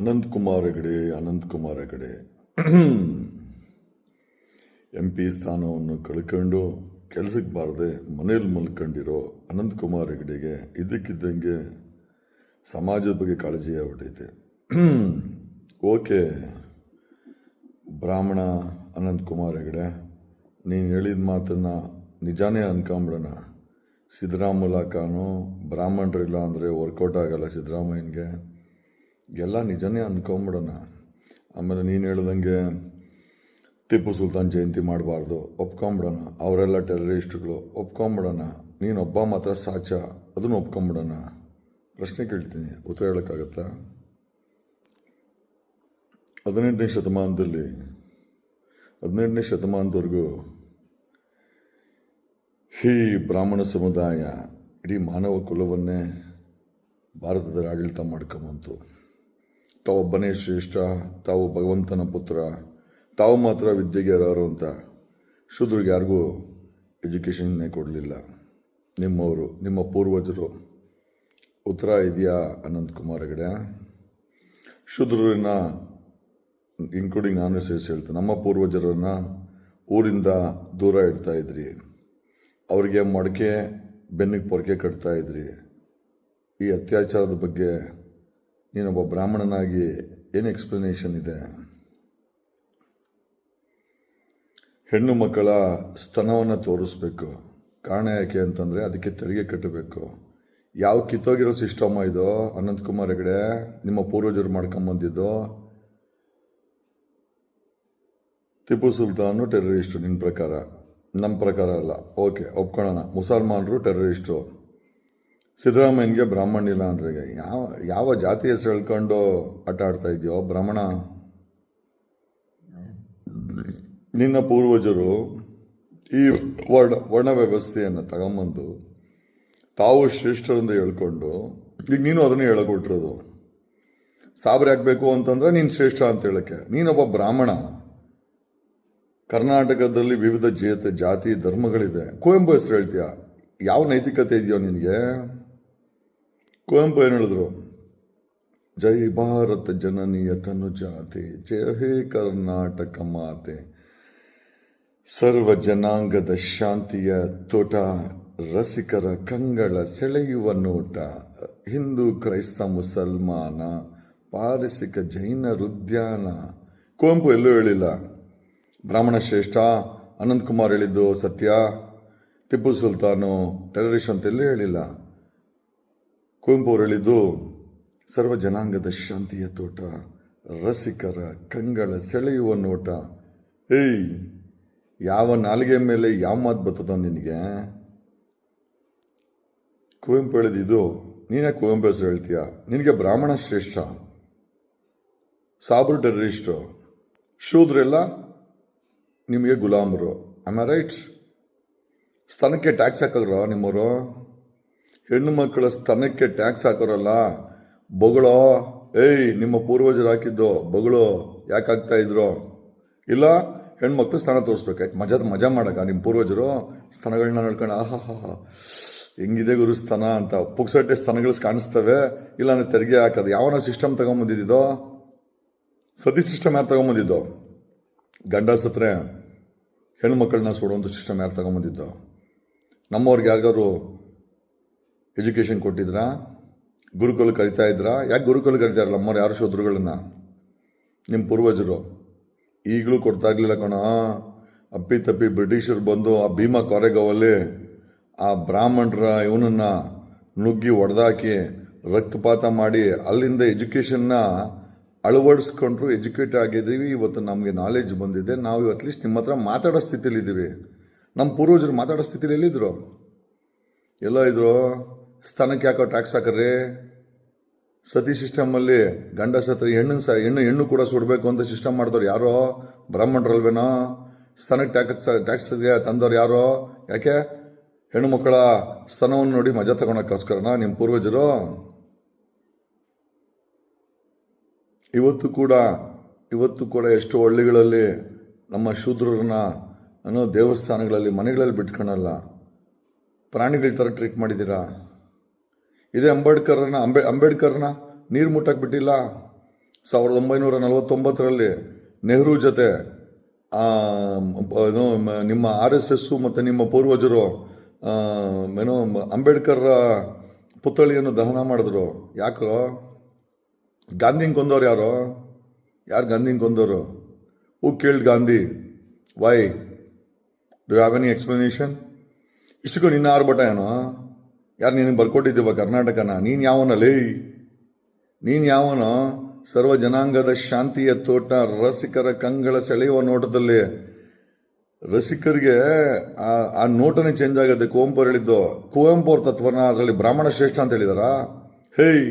Ananthkumar Hegde Ananthkumar Hegde. M P ಸ್ಥಾನವನ್ನು ಕಳ್ಕೊಂಡು ಕೆಲಸಕ್ಕೆ ಬಾರದೆ ಮನೇಲಿ ಮಲ್ಕೊಂಡಿರೋ ಅನಂತಕುಮಾರ್ ಹೆಗಡೆಗೆ ಇದಕ್ಕಿದ್ದಂಗೆ ಸಮಾಜದ ಬಗ್ಗೆ ಕಾಳಜಿ ಆಗ್ಬಿಟ್ಟೈತೆ ಓಕೆ, ಬ್ರಾಹ್ಮಣ ಅನಂತಕುಮಾರ್ ಹೆಗಡೆ, ನೀನು ಹೇಳಿದ ಮಾತನ್ನು ನಿಜಾನೇ ಅನ್ಕೊಂಬಿಡೋಣ. ಸಿದ್ದರಾಮುಲ ಖಾನು ಬ್ರಾಹ್ಮಣರಿಲ್ಲ ಅಂದರೆ ವರ್ಕೌಟ್ ಆಗಲ್ಲ ಸಿದ್ದರಾಮಯ್ಯನಿಗೆ. ಎಲ್ಲ ನಿಜನೇ ಅನ್ಕೊಂಬಿಡೋಣ. ಆಮೇಲೆ ನೀನು ಹೇಳ್ದಂಗೆ ಟಿಪ್ಪು ಸುಲ್ತಾನ್ ಜಯಂತಿ ಮಾಡಬಾರ್ದು, ಒಪ್ಕೊಂಬಿಡೋಣ. ಅವರೆಲ್ಲ ಟೆರರಿಸ್ಟ್ಗಳು, ಒಪ್ಕೊಂಬಿಡೋಣ. ನೀನು ಒಬ್ಬ ಮಾತ್ರ ಸಾಚ ಅದನ್ನು ಒಪ್ಕೊಂಬಿಡೋಣ. ಪ್ರಶ್ನೆ ಕೇಳ್ತೀನಿ, ಉತ್ತರ ಹೇಳೋಕ್ಕಾಗತ್ತಾ? ಹದಿನೆಂಟನೇ ಶತಮಾನದಲ್ಲಿ, ಹದಿನೆಂಟನೇ ಶತಮಾನದವರೆಗೂ ಈ ಬ್ರಾಹ್ಮಣ ಸಮುದಾಯ ಇಡೀ ಮಾನವ ಕುಲವನ್ನೇ ಭಾರತದಲ್ಲಿ ಆಡಳಿತ ಮಾಡ್ಕೊಂಬಂತು. ತಾವೊಬ್ಬನೇ ಶ್ರೇಷ್ಠ, ತಾವು ಭಗವಂತನ ಪುತ್ರ, ತಾವು ಮಾತ್ರ ವಿದ್ಯೆಗೆ ಅರ್ಹರು ಅಂತ ಶೂದ್ರಿಗೆ ಯಾರಿಗೂ ಎಜುಕೇಷನ್ನೇ ಕೊಡಲಿಲ್ಲ. ನಿಮ್ಮವರು, ನಿಮ್ಮ ಪೂರ್ವಜರು. ಉತ್ತರ ಇದೆಯಾ ಅನಂತ್ ಕುಮಾರ್ ಹೆಗಡೆ? ಶೂದ್ರರನ್ನ ಇನ್ಕ್ಲೂಡಿಂಗ್ ನಾನು ಸೇರಿಸಿ ಹೇಳ್ತೇನೆ, ನಮ್ಮ ಪೂರ್ವಜರನ್ನು ಊರಿಂದ ದೂರ ಇಡ್ತಾ ಇದ್ರಿ. ಅವರಿಗೆ ಮಡಕೆ ಬೆನ್ನಿಗೆ ಪೊರಕೆ ಕಟ್ತಾಯಿದ್ರಿ ಈ ಅತ್ಯಾಚಾರದ ಬಗ್ಗೆ ನೀನೊಬ್ಬ ಬ್ರಾಹ್ಮಣನಾಗಿ ಏನು ಎಕ್ಸ್ಪ್ಲನೇಷನ್ ಇದೆ? ಹೆಣ್ಣು ಮಕ್ಕಳ ಸ್ತನವನ್ನು ತೋರಿಸ್ಬೇಕು. ಕಾರಣ ಯಾಕೆ ಅಂತಂದರೆ ಅದಕ್ಕೆ ತೆರಿಗೆ ಕಟ್ಟಬೇಕು. ಯಾವ ಕಿತ್ತೋಗಿರೋ ಸಿಸ್ಟಮ ಇದು? ಅನಂತಕುಮಾರ್ ಹೆಗಡೆ, ನಿಮ್ಮ ಪೂರ್ವಜರು ಮಾಡ್ಕೊಂಬಂದಿದ್ದು ಟಿಪ್ಪು ಸುಲ್ತಾನು ಟೆರರಿಸ್ಟು ನಿನ್ನ ಪ್ರಕಾರ. ನಮ್ಮ ಪ್ರಕಾರ ಅಲ್ಲ. ಓಕೆ ಒಪ್ಕೊಳ್ಳೋಣ. ಮುಸಲ್ಮಾನರು ಟೆರರಿಸ್ಟು ಸಿದ್ದರಾಮಯ್ಯನಿಗೆ ಬ್ರಾಹ್ಮಣ ಇಲ್ಲ ಅಂದ್ರೆ ಯಾವ ಯಾವ ಜಾತಿ ಹೆಸರು ಹೇಳ್ಕೊಂಡು ಆಟ ಆಡ್ತಾ ಇದೆಯೋ ಬ್ರಾಹ್ಮಣ? ನಿನ್ನ ಪೂರ್ವಜರು ಈ ವರ್ಣ ವರ್ಣ ವ್ಯವಸ್ಥೆಯನ್ನು ತಗೊಂಬಂದು ತಾವು ಶ್ರೇಷ್ಠರಿಂದ ಹೇಳ್ಕೊಂಡು, ಈಗ ನೀನು ಅದನ್ನೇ ಹೇಳಕೊಟ್ಟಿರೋದು ಸಾಬರಿ ಆಗಬೇಕು ಅಂತಂದರೆ ನೀನು ಶ್ರೇಷ್ಠ ಅಂತ ಹೇಳಕ್ಕೆ. ನೀನೊಬ್ಬ ಬ್ರಾಹ್ಮಣ. ಕರ್ನಾಟಕದಲ್ಲಿ ವಿವಿಧ ಜೇತ ಜಾತಿ, ಧರ್ಮಗಳಿದೆ. ಕುವೆಂಪು ಹೆಸರು ಹೇಳ್ತೀಯ? ಯಾವ ನೈತಿಕತೆ ಇದೆಯೋ ನಿನಗೆ? ಕುವೆಂಪು ಏನು ಹೇಳಿದ್ರು? ಜೈ ಭಾರತ ಜನನಿಯ ತನು ಜಾತೆ ಜಯ ಹೇ ಕರ್ನಾಟಕ ಮಾತೆ. ಸರ್ವ ಜನಾಂಗದ ಶಾಂತಿಯ ತೋಟ, ರಸಿಕರ ಕಂಗಳ ಸೆಳೆಯುವ ನೋಟ. ಹಿಂದೂ ಕ್ರೈಸ್ತ ಮುಸಲ್ಮಾನ, ಪಾರಸಿಕ ಜೈನರುದ್ಯಾನ ಕುವೆಂಪು ಎಲ್ಲೂ ಹೇಳಿಲ್ಲ. ಬ್ರಾಹ್ಮಣ ಶ್ರೇಷ್ಠ ಅನಂತ್ ಕುಮಾರ್ ಹೇಳಿದ್ದು ಸತ್ಯ. ಟಿಪ್ಪು ಸುಲ್ತಾನು, ಟೆರರಿಸ್ಟ್ ಅಂತೆಲ್ಲೂ ಹೇಳಿಲ್ಲ. ಕುವೆಂಪು ಅವರು ಹೇಳಿದ್ದು ಸರ್ವ ಜನಾಂಗದ ಶಾಂತಿಯ ತೋಟ, ರಸಿಕರ ಕಂಗಳ ಸೆಳೆಯುವ ನೋಟ. ಏಯ್, ಯಾವ ನಾಲಿಗೆ ಮೇಲೆ ಯಾವ ಮಾತು ಬರ್ತದ ನಿನಗೆ? ಕುವೆಂಪು ಹೇಳಿದ್ದು, ನೀನೇ ಕುವೆಂಪು ಹೆಸರು ಹೇಳ್ತೀಯ? ನಿನಗೆ ಬ್ರಾಹ್ಮಣ ಶ್ರೇಷ್ಠ? ಸಾಬ್ರು ಟೆರರಿಸ್ಟು. ಶೂದ್ರೆಲ್ಲ ನಿಮಗೆ ಗುಲಾಮರು. ಆಮ್ ರೈಟ್ ಸ್ತನಕ್ಕೆ ಟ್ಯಾಕ್ಸ್ ಹಾಕಿದ್ರು ನಿಮ್ಮವರು? ಹೆಣ್ಣು ಮಕ್ಕಳ ಸ್ತನಕ್ಕೆ ಟ್ಯಾಕ್ಸ್ ಹಾಕೋರಲ್ಲ? ಬೊಗಳೋ, ಏಯ್, ನಿಮ್ಮ ಪೂರ್ವಜರು ಹಾಕಿದ್ದು ಬೊಗಳು ಯಾಕೆ ಹಾಕ್ತಾ ಇದ್ರು? ಇಲ್ಲ, ಹೆಣ್ಮಕ್ಳು ಸ್ಥಾನ ತೋರಿಸ್ಬೇಕಾಯ್ತು ಮಜಾ ಮಜಾ ಮಾಡಕ ನಿಮ್ಮ ಪೂರ್ವಜರು ಸ್ಥಾನಗಳನ್ನ ನೋಡ್ಕೊಂಡು ಆಹಾ ಹಾ ಹೆಂಗಿದೆ ಗುರು ಸ್ತನ ಅಂತ ಪುಕ್ಸಟ್ಟೆ ಸ್ತನಗಳು ಕಾಣಿಸ್ತವೆ. ಇಲ್ಲಾಂದ್ರೆ ತೆರಿಗೆ ಹಾಕೋದು. ಯಾವನ ಸಿಸ್ಟಮ್ ತಗೊಂಬಂದಿದ್ದೋ ಸತಿ ಸಿಸ್ಟಮ್ ಯಾರು ತಗೊಂಬಂದಿದ್ದು? ಗಂಡ ಸತ್ರೆ ಹೆಣ್ಮಕ್ಳನ್ನ ಸುಡುವಂಥ ಸಿಸ್ಟಮ್ ಯಾರು ತಗೊಂಬಂದಿದ್ದು? ನಮ್ಮವ್ರಿಗೆ ಯಾರಿಗಾರು ಎಜುಕೇಷನ್ ಕೊಟ್ಟಿದ್ರಾ? ಗುರುಕುಲ ಕರಿತಾ ಇದ್ರಾ? ಯಾಕೆ ಗುರುಕುಲ ಕರಿತಾರಲ್ಲ ಅಮ್ಮ ಯಾರು ಶೋದ್ರುಗಳನ್ನ ನಿಮ್ಮ ಪೂರ್ವಜರು. ಈಗಲೂ ಕೊಡ್ತಾ ಇರಲಿಲ್ಲ ಕಣ. ಅಪ್ಪಿ ತಪ್ಪಿ ಬ್ರಿಟಿಷರು ಬಂದು ಆ ಭೀಮಾ ಕೊರೆಗಾವಲ್ಲಿ ಆ ಬ್ರಾಹ್ಮಣರ ಇವನನ್ನು ನುಗ್ಗಿ ಒಡೆದಾಕಿ ರಕ್ತಪಾತ ಮಾಡಿ ಅಲ್ಲಿಂದ ಎಜುಕೇಷನ್ನ ಅಳವಡಿಸ್ಕೊಂಡ್ರು, ಎಜುಕೇಟ್ ಆಗಿದ್ದೀವಿ. ಇವತ್ತು ನಮಗೆ ನಾಲೆಜ್ ಬಂದಿದೆ. ನಾವು ಅಟ್ಲೀಸ್ಟ್ ನಿಮ್ಮ ಹತ್ರ ಮಾತಾಡೋ ಸ್ಥಿತಿಲಿದ್ದೀವಿ ನಮ್ಮ ಪೂರ್ವಜರು ಮಾತಾಡೋ ಸ್ಥಿತಿಲಿ ಎಲ್ಲಿದ್ದರು ಎಲ್ಲ ಇದ್ರು? ಸ್ಥಾನಕ್ಕೆ ಯಾಕೋ ಟ್ಯಾಕ್ಸ್ ಹಾಕ್ರಿ ಸತಿ ಸಿಸ್ಟಮಲ್ಲಿ ಗಂಡ ಸತ್ರ ಹೆಣ್ಣು ಸ, ಹೆಣ್ಣು ಹೆಣ್ಣು ಕೂಡ ಸುಡಬೇಕು ಅಂತ ಸಿಸ್ಟಮ್ ಮಾಡಿದವ್ರು ಯಾರೋ? ಬ್ರಾಹ್ಮಣರಲ್ವೇನೋ? ಸ್ತನಕ್ಕೆ ಟ್ಯಾಕ್ಸ್ ಟ್ಯಾಕ್ಸ್ಗೆ ತಂದವ್ರು ಯಾರೋ? ಯಾಕೆ? ಹೆಣ್ಣು ಮಕ್ಕಳ ಸ್ತನವನ್ನು ನೋಡಿ ಮಜಾ ತಗೊಳಕ್ಕೋಸ್ಕರನ ನಿಮ್ಮ ಪೂರ್ವಜರು? ಇವತ್ತು ಕೂಡ ಇವತ್ತು ಕೂಡ ಎಷ್ಟು ಹಳ್ಳಿಗಳಲ್ಲಿ ನಮ್ಮ ಶೂದ್ರರನ್ನ ಅನ್ನೋ ದೇವಸ್ಥಾನಗಳಲ್ಲಿ ಮನೆಗಳಲ್ಲಿ ಬಿಟ್ಕೊಳಲ್ಲ ಪ್ರಾಣಿಗಳ ಥರ ಟ್ರೀಟ್ ಮಾಡಿದ್ದೀರಾ ಇದೇ ಅಂಬೇಡ್ಕರ್ನ, ಅಂಬೇ, ಅಂಬೇಡ್ಕರ್ನ ನೀರು ಮುಟ್ಟಕ್ಕೆ ಬಿಟ್ಟಿಲ್ಲ ಸಾವಿರದ ಒಂಬೈನೂರ ನಲವತ್ತೊಂಬತ್ತರಲ್ಲಿ ನೆಹರು ಜೊತೆ ನಿಮ್ಮ ಆರ್ ಎಸ್ ಎಸ್ಸು ಮತ್ತು ನಿಮ್ಮ ಪೂರ್ವಜರು ಏನೋ ಅಂಬೇಡ್ಕರ್ ಪುತ್ಥಳಿಯನ್ನು ದಹನ ಮಾಡಿದ್ರು. ಯಾಕೋ? ಗಾಂಧಿನ ಕೊಂದವ್ರು ಯಾರು? ಯಾರು ಗಾಂಧಿನ ಕೊಂದವರು? Who killed Gandhi? Why do have any explanation ಇಷ್ಟಕ್ಕೂ ನಿನ್ನ ಆರ್ಭಟ ಏನೋ? ಯಾರು ನೀನು ಬರ್ಕೊಟ್ಟಿದ್ದೀವ ಕರ್ನಾಟಕನ? ನೀನು ಯಾವನಲ್ಲಿ ನೀನು ಯಾವನೋ? ಸರ್ವ ಜನಾಂಗದ ಶಾಂತಿಯ ತೋಟ, ರಸಿಕರ ಕಂಗಳ ಸೆಳೆಯುವ ನೋಟದಲ್ಲಿ. ರಸಿಕರಿಗೆ ಆ ಆ ನೋಟನೇ ಚೇಂಜ್ ಆಗುತ್ತೆ ಕುವೆಂಪು ಹೇಳಿದ್ದು, ಕುವೆಂಪು ಅವ್ರ ತತ್ವನ ಅದರಲ್ಲಿ ಬ್ರಾಹ್ಮಣ ಶ್ರೇಷ್ಠ ಅಂತ ಹೇಳಿದಾರ? ಹೇಯ್,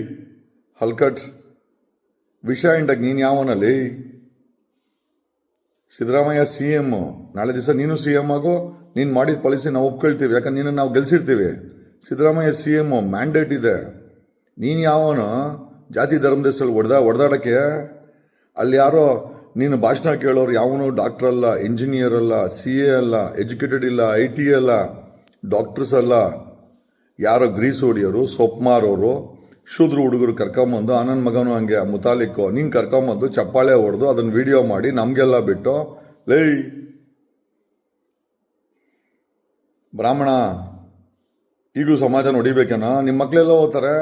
ಹಲ್ಕಟ್. ವಿಷಯ ಇಂಡಾಗ ನೀನು ಯಾವನಲ್ಲಿ ಸಿದ್ದರಾಮಯ್ಯ ಸಿ ಎಂ. ನಾಳೆ ದಿವಸ ನೀನು ಸಿ ಎಂ ಆಗು, ನೀನು ಮಾಡಿದ ಪಾಲಿಸಿ ನಾವು ಒಪ್ಕೊಳ್ತೀವಿ, ಯಾಕಂದ್ರೆ ನೀನು ನಾವು ಗೆಲ್ಸಿರ್ತೀವಿ. ಸಿದ್ದರಾಮಯ್ಯ ಸಿ ಎಂ ಮ್ಯಾಂಡೇಟ್ ಇದೆ. ನೀನು ಯಾವನು ಜಾತಿ ಧರ್ಮದ ಸಲ ಹೊಡೆದ ಹೊಡೆದಾಡೋಕ್ಕೆ? ಅಲ್ಲಿ ಯಾರೋ ನೀನು ಭಾಷಣ ಕೇಳೋರು ಯಾವನು ಡಾಕ್ಟರ್ ಅಲ್ಲ ಇಂಜಿನಿಯರ್ ಅಲ್ಲ ಸಿ ಎ ಅಲ್ಲ ಎಜುಕೇಟೆಡ್ ಇಲ್ಲ ಐ ಟಿ ಅಲ್ಲ ಡಾಕ್ಟರ್ಸ್ ಅಲ್ಲ. ಯಾರೋ ಗ್ರೀಸ್ ಹೊಡಿಯೋರು, ಸೊಪ್ಪು ಮಾರೋರು, ಶೂದ್ರ ಹುಡುಗರು ಕರ್ಕೊಂಬಂದು ಆನಂದ್ ಮಗನು ಹಂಗೆ ಮುತಾಲಿಕ್ಕು, ನೀನು ಕರ್ಕೊಂಬಂದು ಚಪ್ಪಾಳೆ ಹೊಡೆದು ಅದನ್ನು ವಿಡಿಯೋ ಮಾಡಿ ನಮಗೆಲ್ಲ ಬಿಟ್ಟು, ಲೈ. ಬ್ರಾಹ್ಮಣ ಈಗಲೂ ಸಮಾಜ ನೋಡಿಬೇಕೇನ ನಿಮ್ಮ ಮಕ್ಕಳೆಲ್ಲ ಓದ್ತಾರೆ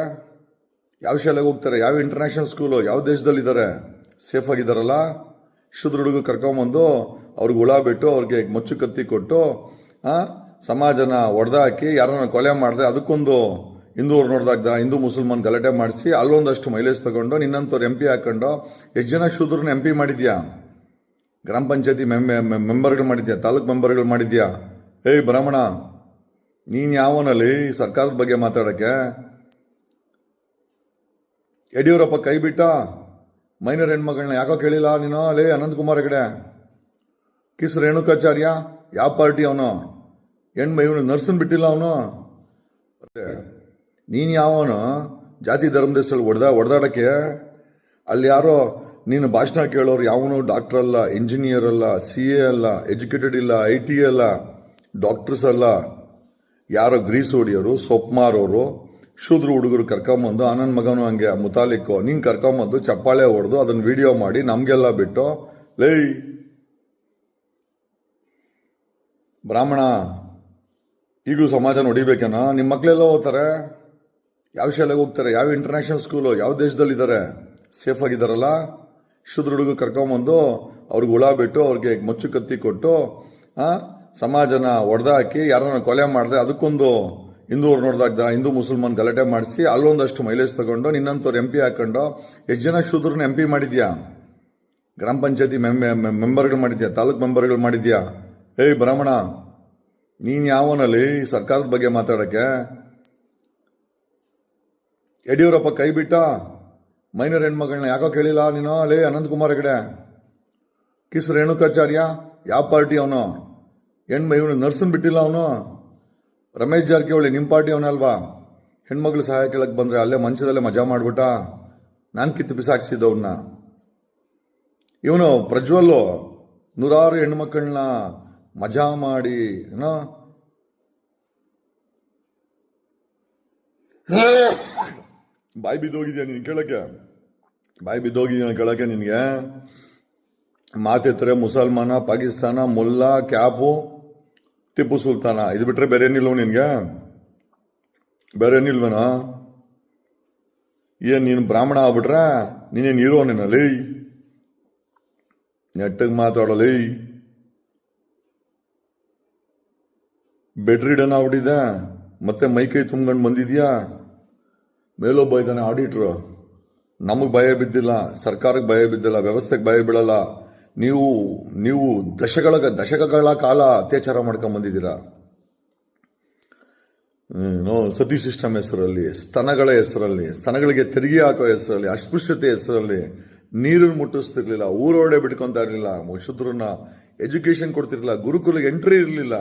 ಯಾವ ಶಾಲೆಗೆ ಹೋಗ್ತಾರೆ? ಯಾವ ಇಂಟರ್ನ್ಯಾಷನಲ್ ಸ್ಕೂಲು ಯಾವ ದೇಶದಲ್ಲಿದ್ದಾರೆ? ಸೇಫ್ ಆಗಿದ್ದಾರಲ್ಲ? ಶುದ್ರ ಹುಡುಗರು ಕರ್ಕೊಂಬಂದು ಅವ್ರಿಗೆ ಹುಳ ಬಿಟ್ಟು ಅವ್ರಿಗೆ ಮಚ್ಚು ಕತ್ತಿ ಕೊಟ್ಟು ಸಮಾಜನ ಹೊಡೆದಾಕಿ ಯಾರನ್ನ ಕೊಲೆ ಮಾಡಿದೆ ಅದಕ್ಕೊಂದು ಹಿಂದೂರು ನೋಡ್ದಾಗ್ದ, ಹಿಂದೂ ಮುಸಲ್ಮಾನ್ ಗಲಾಟೆ ಮಾಡಿಸಿ ಅಲ್ಲೊಂದಷ್ಟು ಮೈಲೇಜ್ ತೊಗೊಂಡು ನಿನ್ನಂಥವ್ರು ಎಂ ಪಿ ಹಾಕ್ಕೊಂಡು ಎಷ್ಟು ಜನ ಶೂದ್ರನ್ನ ಎಂ ಪಿ ಮಾಡಿದ್ಯಾ? ಗ್ರಾಮ ಪಂಚಾಯತಿ ಮೆಂಬರ್ಗಳು ಮಾಡಿದ್ಯಾ? ತಾಲೂಕು ಮೆಂಬರ್ಗಳು ಮಾಡಿದ್ಯಾ? ಏಯ್ ಬ್ರಾಹ್ಮಣ ನೀನು ಯಾವನಲ್ಲಿ ಸರ್ಕಾರದ ಬಗ್ಗೆ ಮಾತಾಡೋಕ್ಕೆ? ಯಡಿಯೂರಪ್ಪ ಕೈ ಬಿಟ್ಟ? ಮೈನರ್ ಹೆಣ್ಮಗಳನ್ನ ಯಾಕೋ ಕೇಳಿಲ್ಲ ನೀನು? ಅಲ್ಲೇ ಅನಂತಕುಮಾರ್ ಹೆಗಡೆ. ಕಿಸ್ ರೇಣುಕಾಚಾರ್ಯ, ಯಾವ ಪಾರ್ಟಿ ಅವನು? ಹೆಣ್ಮ ಇವನು ನರ್ಸನ್ ಬಿಟ್ಟಿಲ್ಲ ಅವನು? ನೀನು ಯಾವನು? ಜಾತಿ ಧರ್ಮದ ಹೆಸರು ಹೊಡೆದ ಹೊಡೆದಾಡಕ್ಕೆ ಅಲ್ಲಿ ಯಾರೋ ನೀನು ಭಾಷಣ ಕೇಳೋರು ಯಾವನು? ಡಾಕ್ಟರ್ ಅಲ್ಲ, ಇಂಜಿನಿಯರ್ ಅಲ್ಲ, ಸಿ ಎ ಅಲ್ಲ, ಎಜುಕೇಟೆಡ್ ಇಲ್ಲ, ಐ ಟಿ ಅಲ್ಲ, ಡಾಕ್ಟರ್ಸ್ ಅಲ್ಲ. ಯಾರೋ ಗ್ರೀಸ್ ಹೊಡಿಯೋರು ಸೊಪ್ಪು ಮಾರೋರು ಶೂದ್ರ ಹುಡುಗರು ಕರ್ಕೊಂಬಂದು ಆನಂದ್ ಮಗನು ಹಂಗೆ, ಮುತಾಲಿಕ್ಕು ನಿಂಗೆ ಕರ್ಕೊಂಬಂದು ಚಪ್ಪಾಳೆ ಹೊಡೆದು ಅದನ್ನು ವಿಡಿಯೋ ಮಾಡಿ, ನಮಗೆಲ್ಲ ಬಿಟ್ಟು, ಲೈ, ಬ್ರಾಹ್ಮಣ, ಈಗಲೂ ಸಮಾಜ ನೋಡಿಬೇಕೇನ? ನಿಮ್ಮ ಮಕ್ಕಳೆಲ್ಲ ಹೋಗ್ತಾರೆ ಯಾವ ಶಾಲೆಗೆ ಹೋಗ್ತಾರೆ? ಯಾವ ಇಂಟರ್ನ್ಯಾಷನಲ್ ಸ್ಕೂಲು ಯಾವ ದೇಶದಲ್ಲಿದ್ದಾರೆ? ಸೇಫ್ ಆಗಿದ್ದಾರಲ್ಲ? ಶುದ್ರ ಹುಡುಗರು ಕರ್ಕೊಂಬಂದು, ಅವ್ರಿಗೆ ಹುಳ ಬಿಟ್ಟು, ಅವ್ರಿಗೆ ಮಚ್ಚು ಕತ್ತಿ ಕೊಟ್ಟು ಸಮಾಜನ ಒಡೆದಾಕಿ ಯಾರನ್ನ ಕೊಲೆ ಮಾಡಿದೆ ಅದಕ್ಕೊಂದು ಹಿಂದೂರು ನೋಡ್ದಾಗ್ದ ಹಿಂದೂ ಮುಸಲ್ಮಾನ್ ಗಲಾಟೆ ಮಾಡಿಸಿ ಅಲ್ಲೊಂದಷ್ಟು ಮೈಲೇಜ್ ತಗೊಂಡು ನಿನ್ನಂಥವ್ರು ಎಂ ಪಿ ಹಾಕೊಂಡು ಎಷ್ಟು ಜನ ಶೂದ್ರನ್ನ ಎಂ ಪಿ ಮಾಡಿದ್ಯಾ? ಗ್ರಾಮ ಪಂಚಾಯತಿ ಮೆಂಬರ್ಗಳು ಮಾಡಿದ್ಯಾ? ತಾಲೂಕು ಮೆಂಬರ್ಗಳು ಮಾಡಿದ್ಯಾ? ಏಯ್ ಬ್ರಾಹ್ಮಣ, ನೀನು ಯಾವನಲ್ಲಿ ಸರ್ಕಾರದ ಬಗ್ಗೆ ಮಾತಾಡೋಕ್ಕೆ? ಯಡಿಯೂರಪ್ಪ ಕೈ ಬಿಟ್ಟ? ಮೈನರ್ ಹೆಣ್ಮಗಳನ್ನ ಯಾಕೋ ಕೇಳಿಲ್ಲ ನೀನು? ಲೇ ಅನಂತಕುಮಾರ್ ಹೆಗಡೆ. ಕಿಸ್ ರೇಣುಕಾಚಾರ್ಯ, ಯಾವ ಪಾರ್ಟಿ ಅವನು? ಹೆಣ್ಮ ಇವನು ನರ್ಸನ್ ಬಿಟ್ಟಿಲ್ಲ ಅವನು? ರಮೇಶ್ ಜಾರಕಿಹೊಳಿ ನಿಮ್ಮ ಪಾರ್ಟಿ ಅವನಲ್ವಾ ಹೆಣ್ಮಗಳು ಸಹಾಯ ಕೇಳಕ್ಕೆ ಬಂದರೆ ಅಲ್ಲೇ ಮಂಚದಲ್ಲೇ ಮಜಾ ಮಾಡಿಬಿಟ್ಟ? ನಾನು ಕಿತ್ತು ಬಿಸಾಕ್ಸಿದ್ದವನ್ನ ಇವನು ಪ್ರಜ್ವಲ್ಲು ನೂರಾರು ಹೆಣ್ಮಕ್ಕಳನ್ನ ಮಜಾ ಮಾಡಿ, ಏನೋ? ಬಾಯಿ ಬಿದ್ದೋಗಿದ್ಯಾ ನೀನು ಕೇಳೋಕ್ಕೆ? ಬಾಯಿ ಬಿದ್ದೋಗಿದ್ಯಾ ಕೇಳೋಕ್ಕೆ ನಿನಗೆ? ಮಾತೆತ್ತರೆ ಮುಸಲ್ಮಾನ, ಪಾಕಿಸ್ತಾನ, ಮುಲ್ಲಾ, ಕ್ಯಾಪು ಟಿಪ್ಪು ಸುಲ್ತಾನ. ಇದು ಬಿಟ್ಟರೆ ಬೇರೆ ಏನಿಲ್ವ ನಿನಗೆ? ಬೇರೆ ಏನಿಲ್ವೇನಾ? ಏನು, ನೀನು ಬ್ರಾಹ್ಮಣ ಆಗ್ಬಿಟ್ರೆ ನೀನೇನು ಹೀರೋ ನೀನಲ್ಲಿ ನೆಟ್ಟಗೆ ಮಾತಾಡಲಿ ಬೆಡ್ರಿಡನ್ ಆಗ್ಬಿಟ್ಟಿದೆ ಮತ್ತೆ ಮೈ ಕೈ ತುಂಬ್ಕೊಂಡು ಬಂದಿದ್ಯಾ? ಮೇಲೊಬ್ಬ ಇದ್ದಾನೆ ಆಡಿಟ್ರು ನಮಗೆ ಭಯ ಬಿದ್ದಿಲ್ಲ, ಸರ್ಕಾರಕ್ಕೆ ಭಯ ಬಿದ್ದಿಲ್ಲ, ವ್ಯವಸ್ಥೆಗೆ ಭಯ ಬೀಳಲ್ಲ. ನೀವು ನೀವು ದಶಗಳ, ದಶಕಗಳ ಕಾಲ ಅತ್ಯಾಚಾರ ಮಾಡ್ಕೊಂಬಂದಿದ್ದೀರಾ ಸತಿ ಸಿಸ್ಟಮ್ ಹೆಸರಲ್ಲಿ, ಸ್ತನಗಳ ಹೆಸರಲ್ಲಿ, ಸ್ತನಗಳಿಗೆ ತೆರಿಗೆ ಹಾಕೋ ಹೆಸರಲ್ಲಿ, ಅಸ್ಪೃಶ್ಯತೆ ಹೆಸರಲ್ಲಿ ನೀರನ್ನು ಮುಟ್ಟಿಸ್ತಿರ್ಲಿಲ್ಲ, ಊರೋಡೆ ಬಿಟ್ಕೊತಾ ಇರಲಿಲ್ಲ ಶುದ್ರನ್ನ ಎಜುಕೇಶನ್ ಕೊಡ್ತಿರ್ಲಿಲ್ಲ ಗುರುಕುಲಿಗೆ ಎಂಟ್ರಿ ಇರಲಿಲ್ಲ.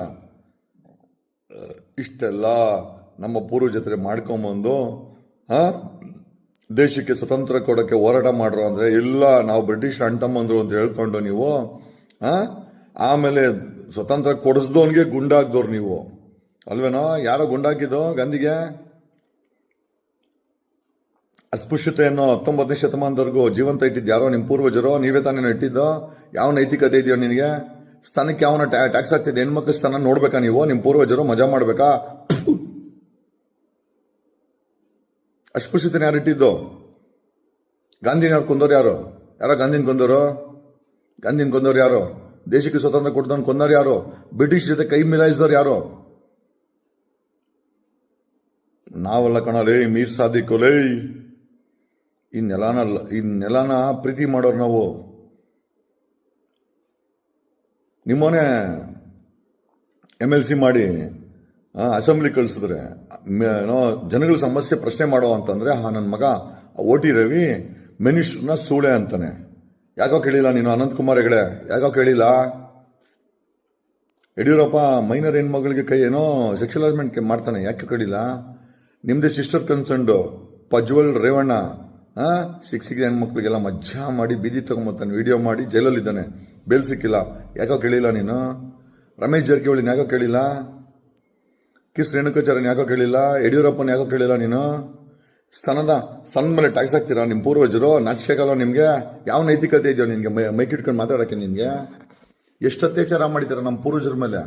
ಇಷ್ಟೆಲ್ಲ ನಮ್ಮ ಪೂರ್ವಜತ್ರೆ ಮಾಡ್ಕೊಂಬಂದು ಆ ದೇಶಕ್ಕೆ ಸ್ವತಂತ್ರ ಕೊಡೋಕ್ಕೆ ಹೋರಾಟ ಮಾಡ್ರು ಅಂದರೆ, ಇಲ್ಲ, ನಾವು ಬ್ರಿಟಿಷ್ ಅಂಟಮ್ಮಂದರು ಅಂತ ಹೇಳ್ಕೊಂಡು ನೀವು ಆಮೇಲೆ ಸ್ವತಂತ್ರ ಕೊಡಿಸ್ದವನಿಗೆ ಗುಂಡಾಗ್ದವ್ರು ನೀವು. ಅಲ್ವೇನೋ? ಯಾರೋ ಗುಂಡಾಕಿದ್ದು ಗಾಂಧಿಗೆ? ಅಸ್ಪೃಶ್ಯತೆಯನ್ನು ಹತ್ತೊಂಬತ್ತನೇ ಶತಮಾನದವರೆಗೂ ಜೀವಂತ ಇಟ್ಟಿದ್ದು ಯಾರೋ? ನಿಮ್ಮ ಪೂರ್ವಜರು? ನೀವೇ ತಾನೇ ಇಟ್ಟಿದ್ದೋ ಯಾವ ನೈತಿಕತೆ ಇದೆಯೋ ನಿನಗೆ? ಸ್ಥಾನಕ್ಕೆ ಯಾವನ ಟ್ಯಾಕ್ಸ್ ಆಗ್ತಿದೆ ಹೆಣ್ಮಕ್ಳ ಸ್ಥಾನ ನೋಡ್ಬೇಕಾ ನೀವು? ನಿಮ್ಮ ಪೂರ್ವಜರು ಮಜಾ ಮಾಡ್ಬೇಕಾ? ಅಸ್ಪೃಶ್ಯತೆನ ಯಾರು ಇಟ್ಟಿದ್ದು ಗಾಂಧಿನ ಯಾರು? ಕೊಂದವ್ರು ಯಾರು ಯಾರೋ ಗಾಂಧಿನ ಕೊಂದೋರು? ಗಾಂಧಿನ ಕೊಂದೋರು ಯಾರು? ದೇಶಕ್ಕೆ ಸ್ವತಂತ್ರ ಕೊಡ್ದವ್ನು ಕೊಂದೋರು ಯಾರು? ಬ್ರಿಟಿಷ್ ಜೊತೆ ಕೈ ಮಿಲಾಯಿಸಿದವ್ರು ಯಾರು? ನಾವಲ್ಲ ಕಣಲೇ, ಮೀರ್ ಸಾಧಿಕೋಲೇ ಈ ನೆಲನ ಈ ನೆಲನ ಪ್ರೀತಿ ಮಾಡೋರು ನಾವು. ನಿಮ್ಮನೆ ಎಂ ಎಲ್ ಸಿ ಮಾಡಿ ಅಸೆಂಬ್ಲಿ ಕಳಿಸಿದ್ರೆ ಏನೋ, ಜನಗಳ ಸಮಸ್ಯೆ ಪ್ರಶ್ನೆ ಮಾಡೋ ಅಂತಂದರೆ, ಹಾ ನನ್ನ ಮಗ ಓ ಟಿ ರವಿ ಮಿನಿಸ್ಟ್ರನ್ನ ಸೂಳೆ ಅಂತಾನೆ. ಯಾಕೋ ಕೇಳಿಲ್ಲ ನೀನು, ಅನಂತಕುಮಾರ್ ಹೆಗಡೆ? ಯಾಕೋ ಕೇಳಿಲ್ಲ? ಯಡಿಯೂರಪ್ಪ, ಮೈನರ್ ಹೆಣ್ಮಗಳಿಗೆ ಕೈ, ಏನೋ ಹರಾಸ್ಮೆಂಟ್ ಮಾಡ್ತಾನೆ. ಯಾಕೆ ಕೇಳಿಲ್ಲ? ನಿಮ್ಮದೇ ಸಿಸ್ಟರ್ ಕನ್ಸಂಡು ಪಜ್ವಲ್ ರೇವಣ್ಣ. ಹಾಂ ಸಿಕ್ಕ ಹೆಣ್ಮಕ್ಳಿಗೆಲ್ಲ ಮಜ್ಜಾ ಮಾಡಿ ಬೀದಿ ತಗೊಂಬತ್ತಾನೆ. ವಿಡಿಯೋ ಮಾಡಿ ಜೈಲಲ್ಲಿದ್ದಾನೆ. ಬೇಲ್ ಸಿಕ್ಕಿಲ್ಲ. ಯಾಕೋ ಕೇಳಿಲ್ಲ ನೀನು? ರಮೇಶ್ ಜಾರಕಿಹೊಳಿನ ಯಾಕೋ ಕೇಳಿಲ್ಲ? ಕಿಸ್ ರೇಣುಕಾಚಾರ್ಯನ ಯಾಕೋ ಕೇಳಿಲ್ಲ? ಯಡಿಯೂರಪ್ಪನ ಯಾಕೋ ಕೇಳಿಲ್ಲ ನೀನು? ಸ್ತನದ ಸ್ತನದ ಮೇಲೆ ಟ್ಯಾಕ್ಸ್ ಹಾಕ್ತೀರಾ ನಿಮ್ಮ ಪೂರ್ವಜರು? ನಾಚಿಕೆ ಆಗಲ್ಲ ನಿಮಗೆ? ಯಾವ ನೈತಿಕತೆ ಇದೆಯೋ ನಿನಗೆ? ಮೈ ಇಟ್ಕೊಂಡು ಮಾತಾಡೋಕ್ಕೆ ನಿನಗೆ? ಎಷ್ಟು ಅತ್ಯಾಚಾರ ಮಾಡಿದ್ದೀರ ನಮ್ಮ ಪೂರ್ವಜರ ಮೇಲೆ?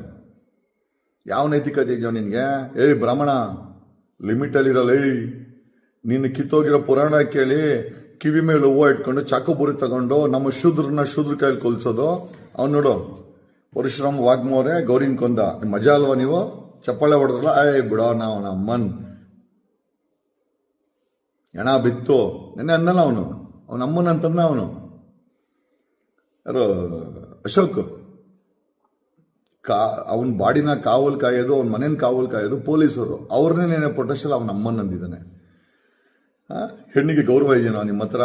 ಯಾವ ನೈತಿಕತೆ ಇದೆಯೋ ನಿನಗೆ? ಏಯ್ ಬ್ರಾಹ್ಮಣ ಲಿಮಿಟಲ್ಲಿರಲ್ಲ ಏಯ್ ನಿನ್ನ ಕಿತ್ತೋಗಿರೋ ಪುರಾಣ ಕೇಳಿ, ಕಿವಿ ಮೇಲೆ ಹೂವು ಇಟ್ಕೊಂಡು ಚಾಕುಬುರಿ ತಗೊಂಡು ನಮ್ಮ ಶೂದ್ರನ್ನ ಶೂದ್ರ ಕೈಯಲ್ಲಿ ಕೊಲ್ಸೋದು. ಅವ್ನು ನೋಡು, ಪರಶುರಾಮ್ ವಾಗ್ಮೋರೆ ಗೌರಿನ ಕೊಂದ. ಮಜಾ ಅಲ್ವಾ ನೀವು? ಚಪ್ಪಾಳೆ ಹೊಡೆದ್ರಲ್ಲ ಏಯ್ ಬಿಡೋ ನಾವು ನಮ್ಮನ್. ಹೆಣ ಬಿತ್ತು. ನೆನ್ನೆ ಅಂದಲ್ಲ ಅವನು. ಅವನ ಅಮ್ಮನ ಅಂತಂದ ಅವನು. ಯಾರು? ಅಶೋಕ್. ಕಾ, ಅವನ ಬಾಡಿನ ಕಾವಲ್ ಕಾಯೋದು, ಅವನ ಮನೇನ ಕಾವಲ್ ಕಾಯೋದು ಪೊಲೀಸರು. ಅವ್ರನ್ನೇ ನೆನೆ ಪೊಟೆಷಲ್ ಅವನ ಅಮ್ಮನ ಅಂದಿದ್ದಾನೆ. ಹೆಣ್ಣಿಗೆ ಗೌರವ ಇದೆಯಾ ನಿಮ್ಮ ಹತ್ರ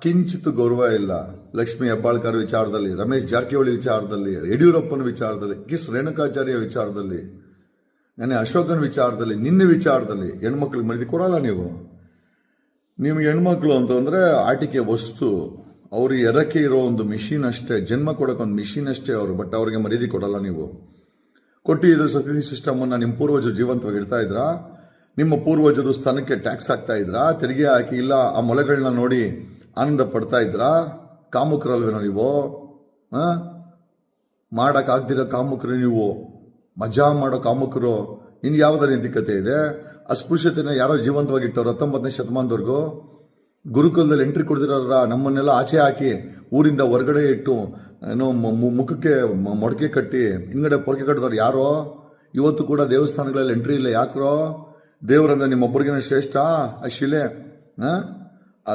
ಕಿಂಚಿತ್ತು ಗೌರವ ಇಲ್ಲ. ಲಕ್ಷ್ಮಿ ಹೆಬ್ಬಾಳ್ಕರ್ ವಿಚಾರದಲ್ಲಿ, ರಮೇಶ್ ಜಾರಕಿಹೊಳಿ ವಿಚಾರದಲ್ಲಿ, ಯಡಿಯೂರಪ್ಪನ ವಿಚಾರದಲ್ಲಿ ಕಿಸ್ ರೇಣುಕಾಚಾರ್ಯ ವಿಚಾರದಲ್ಲಿ. ನೆನೆ ಅಶೋಕನ ವಿಚಾರದಲ್ಲಿ, ನಿನ್ನ ವಿಚಾರದಲ್ಲಿ ಹೆಣ್ಮಕ್ಳಿಗೆ ಮರಿದಿ ಕೊಡಲ್ಲ ನೀವು. ನಿಮ್ಮ ಹೆಣ್ಮಕ್ಳು ಅಂತಂದರೆ ಆಟಿಕೆ ವಸ್ತು, ಅವರು ಎರಕ್ಕೆ ಇರೋ ಒಂದು ಮಿಷಿನ್ ಅಷ್ಟೇ, ಜನ್ಮ ಕೊಡೋಕೆ ಒಂದು ಮಿಷಿನ್ ಅಷ್ಟೇ ಅವರು ಬಟ್ ಅವ್ರಿಗೆ ಮರ್ಯಾದೆ ಕೊಡಲ್ಲ ನೀವು. ಕೊಟ್ಟು ಇದ್ರ ಸತಿ ಸಿಸ್ಟಮನ್ನು ನಿಮ್ಮ ಪೂರ್ವಜರು ಜೀವಂತವಾಗಿ ಇಡ್ತಾ ಇದ್ರಾ? ನಿಮ್ಮ ಪೂರ್ವಜರು ಸ್ಥಾನಕ್ಕೆ ಟ್ಯಾಕ್ಸ್ ಹಾಕ್ತಾ ಇದ್ರಾ? ತೆರಿಗೆ ಹಾಕಿ ಇಲ್ಲ, ಆ ಮೊಲೆಗಳನ್ನ ನೋಡಿ ಆನಂದ ಪಡ್ತಾ ಇದ್ರಾ? ಕಾಮುಕರಲ್ವೇನೋ ನೀವು? ಹಾಂ? ಮಾಡೋಕ್ಕಾಗ್ದಿರೋ ಕಾಮುಕರು ನೀವು. ಮಜಾ ಮಾಡೋ ಕಾಮುಕರು ಇನ್ನು ಯಾವುದರ ನೈತಿಕತೆ ಇದೆ? ಅಸ್ಪೃಶ್ಯತೆನ ಯಾರೋ ಜೀವಂತವಾಗಿ ಇಟ್ಟವ್ರು ಹತ್ತೊಂಬತ್ತನೇ ಶತಮಾನದವರೆಗೂ ಗುರುಕುಲದಲ್ಲಿ ಎಂಟ್ರಿ ಕೊಡ್ದಿರೋರ ನಮ್ಮನ್ನೆಲ್ಲ ಆಚೆ ಹಾಕಿ ಊರಿಂದ ಹೊರಗಡೆ ಇಟ್ಟು, ಏನೋ ಮುಖಕ್ಕೆ ಮೊಡಕೆ ಕಟ್ಟಿ ಹಿಂಗಡೆ ಪೊರಕೆ ಕಟ್ಟಿದವ್ರು ಯಾರೋ? ಇವತ್ತು ಕೂಡ ದೇವಸ್ಥಾನಗಳಲ್ಲಿ ಎಂಟ್ರಿ ಇಲ್ಲ ಯಾಕ್ರೋ? ದೇವರಂದ್ರೆ ನಿಮ್ಮೊಬ್ಬರಿಗಿನ ಶ್ರೇಷ್ಠ? ಆ ಶಿಲೆ ಆ?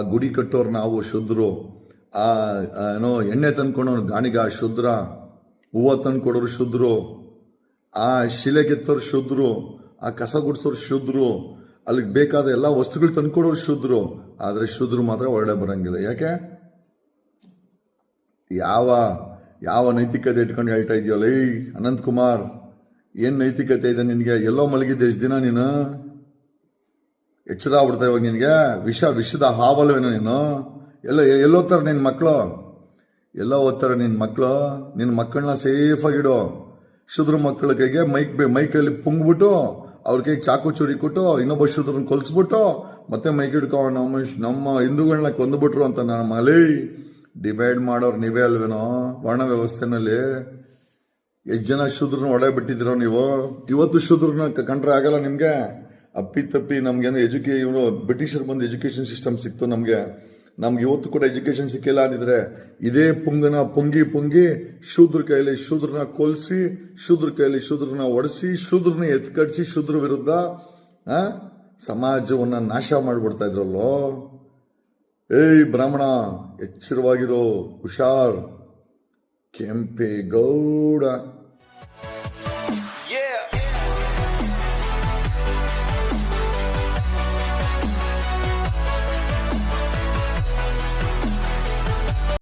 ಗುಡಿ ಕಟ್ಟೋರು ನಾವು ಶುದ್ಧರು ಆ ಆ, ಏನೋ ಎಣ್ಣೆ ತಂದ್ಕೊಂಡವ್ರು ಗಾಣಿಗ ಶುದ್ರ. ಹೂವು ತಂದು ಕೊಡೋರು ಶುದ್ಧರು ಆ ಶಿಲೆ ಕೆತ್ತೋರು ಶುದ್ಧರು ಆ ಕಸ ಗುಡಿಸೋರು ಶುದ್ಧರು ಅಲ್ಲಿಗೆ ಬೇಕಾದ ಎಲ್ಲ ವಸ್ತುಗಳು ತಂದ್ಕೊಡೋರು ಶುದ್ಧರು ಆದರೆ ಶುದ್ಧರು ಮಾತ್ರ ಒಳ್ಳೆ ಬರೋಂಗಿಲ್ಲ. ಯಾಕೆ? ಯಾವ ಯಾವ ನೈತಿಕತೆ ಇಟ್ಕೊಂಡು ಹೇಳ್ತಾ ಇದೆಯಲ್ಲ, ಏಯ್, ಅನಂತ್ ಕುಮಾರ್, ಏನು ನೈತಿಕತೆ ಇದೆ ನಿನಗೆ? ಎಲ್ಲೋ ಮಲಗಿದ್ದೆ ಎಷ್ಟು ದಿನ ನೀನು? ಎಚ್ಚರ ಆಗ್ಬಿಡ್ತಾ ಇವಾಗ ನಿನಗೆ? ವಿಷ, ವಿಷದ ಹಾವಲ್ವೇನೋ ನೀನು? ಎಲ್ಲ, ಎಲ್ಲೋತ್ತಾರೆ ನಿನ್ನ ಮಕ್ಕಳು ಎಲ್ಲ ಓದ್ತಾರೆ ನಿನ್ನ ಮಕ್ಕಳು ನಿನ್ನ ಮಕ್ಕಳನ್ನ ಸೇಫಾಗಿಡು ಶುದ್ರ ಮಕ್ಕಳ ಕೈಗೆ ಮೈಕ್ ಮೈಕಲ್ಲಿ ಪುಂಗ್ಬಿಟ್ಟು ಅವ್ರ ಕೈಗೆ ಚಾಕು ಚೂರಿ ಕೊಟ್ಟು ಇನ್ನೊಬ್ಬ ಶುದ್ರನ್ನ ಕೊಲ್ಸ್ಬಿಟ್ಟು ಮತ್ತೆ ಮೈಕ್ ಹಿಡ್ಕೊ, ನಮ್ಮ ನಮ್ಮ ಹಿಂದೂಗಳನ್ನ ಕೊಂದುಬಿಟ್ರು ಅಂತ ನನ್ನ ಅಲ್ಲಿ ಡಿವೈಡ್ ಮಾಡೋರು ನೀವೇ ಅಲ್ವೇನೋ? ವರ್ಣ ವ್ಯವಸ್ಥೆನಲ್ಲಿ ಎಷ್ಟು ಜನ ಶೂದ್ರನ್ನ ಒಡೆ ಬಿಟ್ಟಿದ್ದೀರೋ ನೀವು? ಇವತ್ತು ಶೂದ್ರನ್ನ ಕ- ಕಂಡ್ರೆ ಆಗಲ್ಲ ನಿಮಗೆ? ಅಪ್ಪಿ ತಪ್ಪಿ ನಮಗೇನೋ ಎಜುಕೇ, ಇವರು ಬ್ರಿಟಿಷರು ಬಂದು ಎಜುಕೇಷನ್ ಸಿಸ್ಟಮ್ ಸಿಕ್ತು ನಮಗೆ. ನಮ್ಗೆ ಇವತ್ತು ಕೂಡ ಎಜುಕೇಷನ್ ಸಿಕ್ಕಿಲ್ಲ ಅಂದಿದ್ರೆ ಇದೇ ಪುಂಗನ ಪುಂಗಿ ಪುಂಗಿ ಶೂದ್ರ ಕೈಯಲ್ಲಿ ಶೂದ್ರನ ಕೊಲ್ಸಿ, ಶೂದ್ರ ಕೈಯಲ್ಲಿ ಶೂದ್ರನ ಒಡಿಸಿ, ಶೂದ್ರನ ಎತ್ಕಡಿಸಿ, ಶೂದ್ರ ವಿರುದ್ಧ ಸಮಾಜವನ್ನ ನಾಶ ಮಾಡಿಬಿಡ್ತಾ ಇದ್ರಲ್ಲೋ? ಏಯ್ ಬ್ರಾಹ್ಮಣ, ಎಚ್ಚರವಾಗಿರೋ ಹುಷಾರ್, ಕೆಂಪೇಗೌಡ.